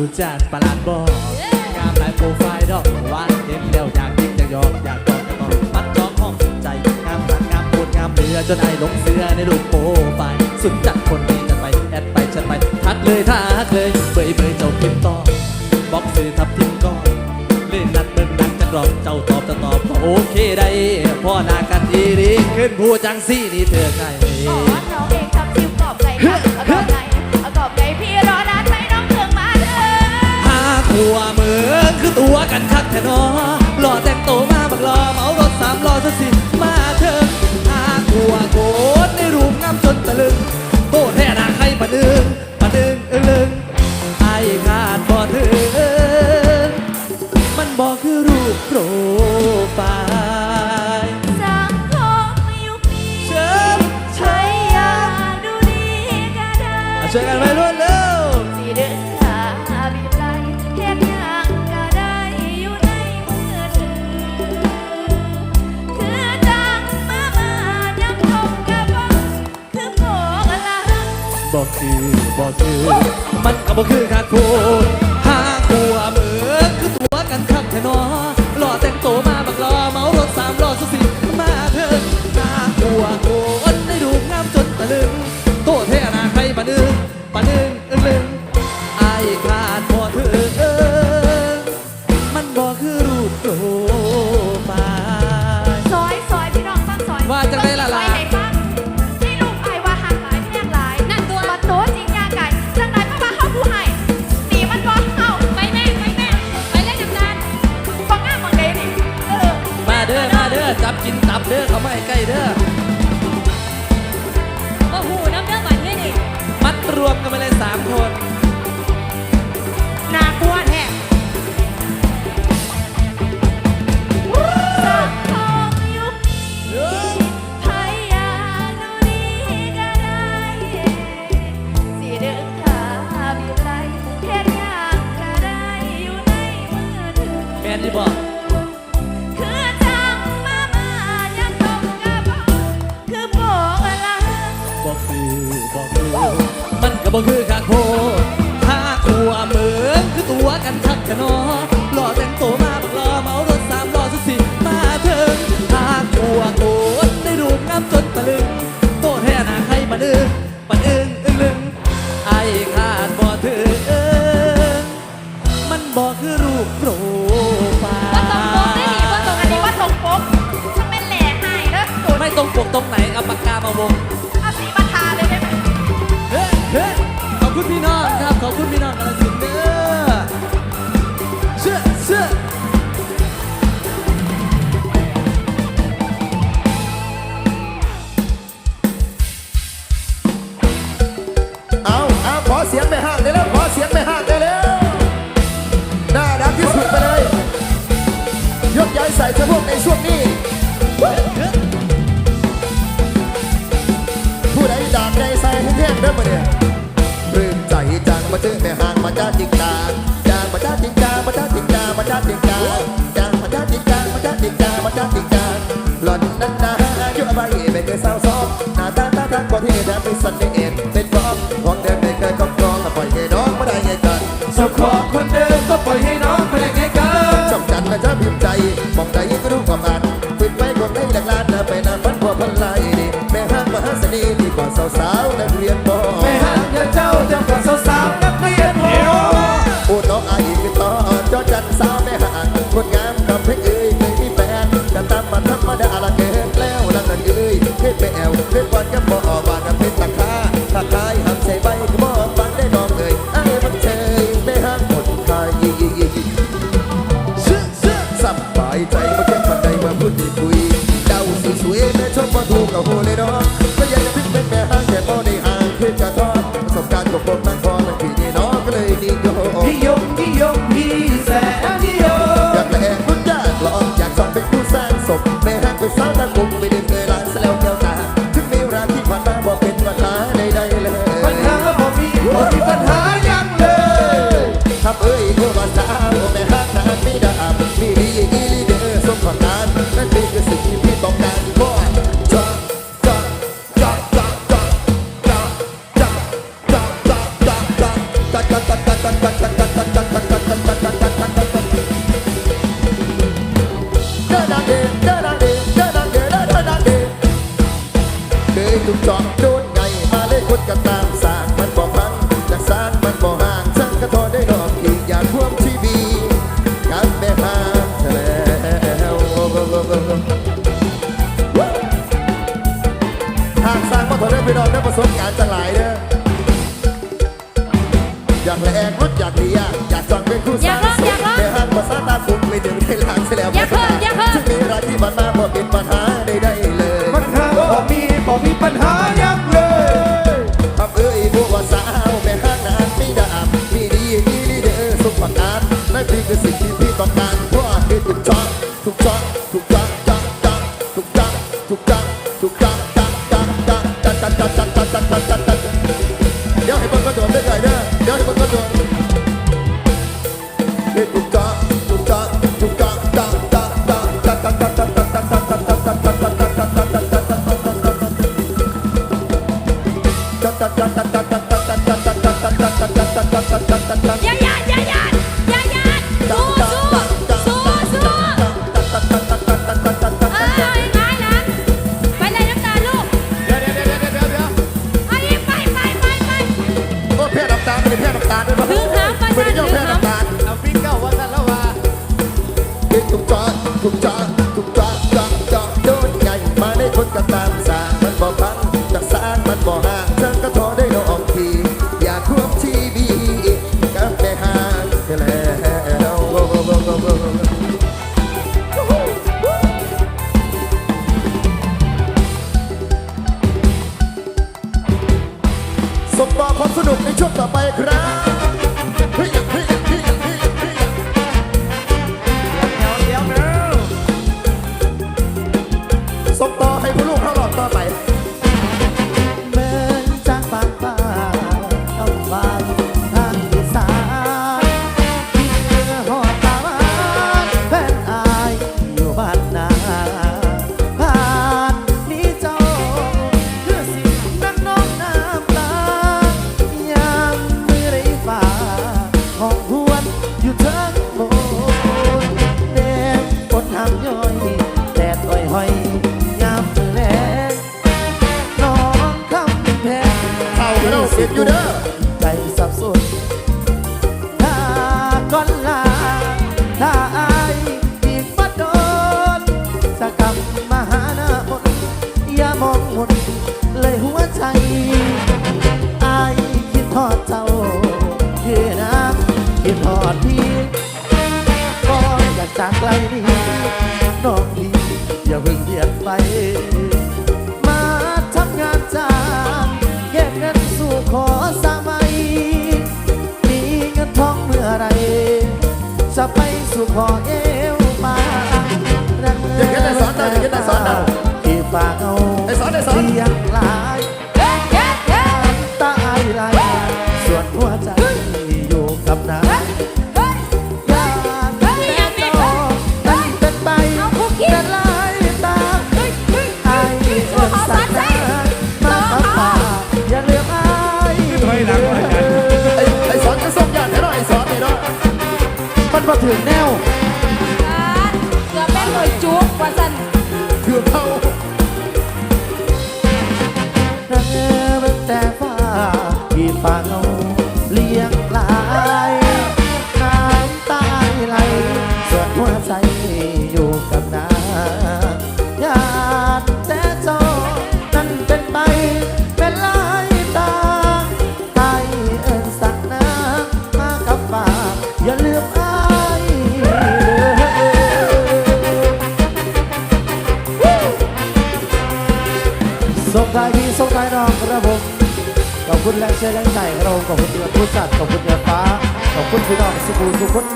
ูจานประหลาดบอกงามหลายโปรไฟล์ดอกหวานเห็นแล้วอยากยิ้มอยากยอกอยากกอดก็ต้องมัดจองห้องใจงามสันงามโคตรงามเรือจนไอ้หลงเสือในรูปโปรไฟล์สุดจัดคนนี้จะไปแอดไปฉันไปทักเลยทักเลยเบยเบยเจ้าพิมพ์ต่อบอกสื่อทับทิมก่อนเล่นนัดเบิ่งนักจะกรอบเจ้าตอบจะตอบก็โอเคได้พ่อนากันอีรีขึ้นผู้จังซี่นี่เธอไงอ๋ แท้นอหล่อแต่งโตวมาบักรอเมารถสามล้อซะสิมาเถอะหาขัวโกดในรูปงามจนตะลึงโตแท้นาใครปะนึงปะนึงเอึงลึงไอ้ขาดบ่ถึงมันบอกคือรูปโปรไฟล์ บอกคือบอกคือ มันก็บอกคือขาดพูดหาขัวเมืองคือตัวกันคักแท้นอหล่อแต่งโตวมาบักรอเมารถสามล้อสุสิมาเถิดหาขัวโกนได้ดูงามจนตะลึง บังคือข้างโพดถ้าตัวเมือนคือตัวกันทักกันนอหล่อแต่งตัวมาบักรอเมารถสามล้อสุดสิมาเถิงถ้าตัวโกดได้รูปงามจนตะลึงโตแท้นาใครมาดึง ขอบคุณพี่น้องกาลสินธุ์เด้อเชื่อเชื่อเอาเอาขอเสียงไปห้างได้แล้วขอเสียงไปห้างได้แล้วน่ารักที่สุดไปเลยยกย้ายใส่สะโพกในช่วงนี้ผู้ใดดากใจใส่ให้แท่งเด้อมาเนี่ย จังมาเจอแม่หางมาจ้าจิงจาจางมาจ้าจิงจามาจ้าจิงจามาจ้าจิงจาจางมาจ้าจิงจามาจ้าจิงจามาจ้าจิงจาหล่อนนั้นนาอายุอะไรไม่เคยเศร้าซ้อมหน้าตาตาทางกว่าที่แท้เป็นสันนิเอ็นเป็นบอมของเดิมไม่เคยครอบครองปล่อยให้น้องไม่ได้ยังกันเจ้าขอคนเดิมก็ปล่อยให้น้องไปได้ไงกันช่องจันทร์และจะพิมพ์ใจมองใจก็รู้ความอ่านปิดไว้กดได้หลักล้านนะไปนานพันกว่าพันลายดีแม่ห้างมหาเสน่ห์ดีกว่าสาวๆนักเรียนบอ อบโดนไงมาเลยคนกระตามสากมันบอกฟังยากสารมันบอกห่างสังกระทอได้ดอกอีกอยากท่วมชีวีกับแม่พานแถวหากสร้างมาถอดได้ไปดอกได้ประสบการณ์จังหลายเด้ออยากแหลกรถอยากดีอยากอยากจองเป็นคู่สร้างอยากร้องอยากร้อง แต่หากภาษาตาสุดไม่ถึงได้หลังเสียแล้ว อยากเคย่มีปัญหายักเลยทำเอ้ยพวกว่สาวแม่ห้างนานไม่ด่ามีดีมีดีเด้อสมประการนั่นคือสิ่งที่พี่ต้องการเพราะคือถูกช็อตถูกช็อต อย่าหยาดอย่าหยาดอย่าหยาดสู้สู้สู้สู้เอ้ยง่ายนะไปเลยน้ำตาลูกเดี๋ยวเดี๋ยวเดี๋ยวเดี๋ยวเดี๋ยวเอาอีกไปไปไปไปโอ้เพี้ยน้ำตาลไม่ได้เพี้ยน้ำตาลด้วยป่ะถึงหางปลาไม่ได้ย่อถึเพี้งยหางน้ำตาลเอาปิ้งเก้าว่าท่านแล้วว่าเด็กทุกจอทุกจอทุกจอจอจอโดนใหญ่มาได้คนก็ตามสร้างมันบ่พังจากสร้างมันบ่ห่างเธอก็ทอ เสียอยู่เด้อใจสับสนถ้าก่อนลาถ้าอายอีกบ่โดนจะกลับมาหาหน้ามนอย่ามองหมนเลยหัวใจอายคิดทอดเจ้าคือน้ำคิดทอดพี่ก็อยากจากไกลนี้น้ จะไปสู่ขอเอ คุณแรงเชื่อแรงใจเราขอบคุณเดือผู้จัดขอบคุณเดือฟ้า ขอบคุณพี่น้องสุขุมสุขุน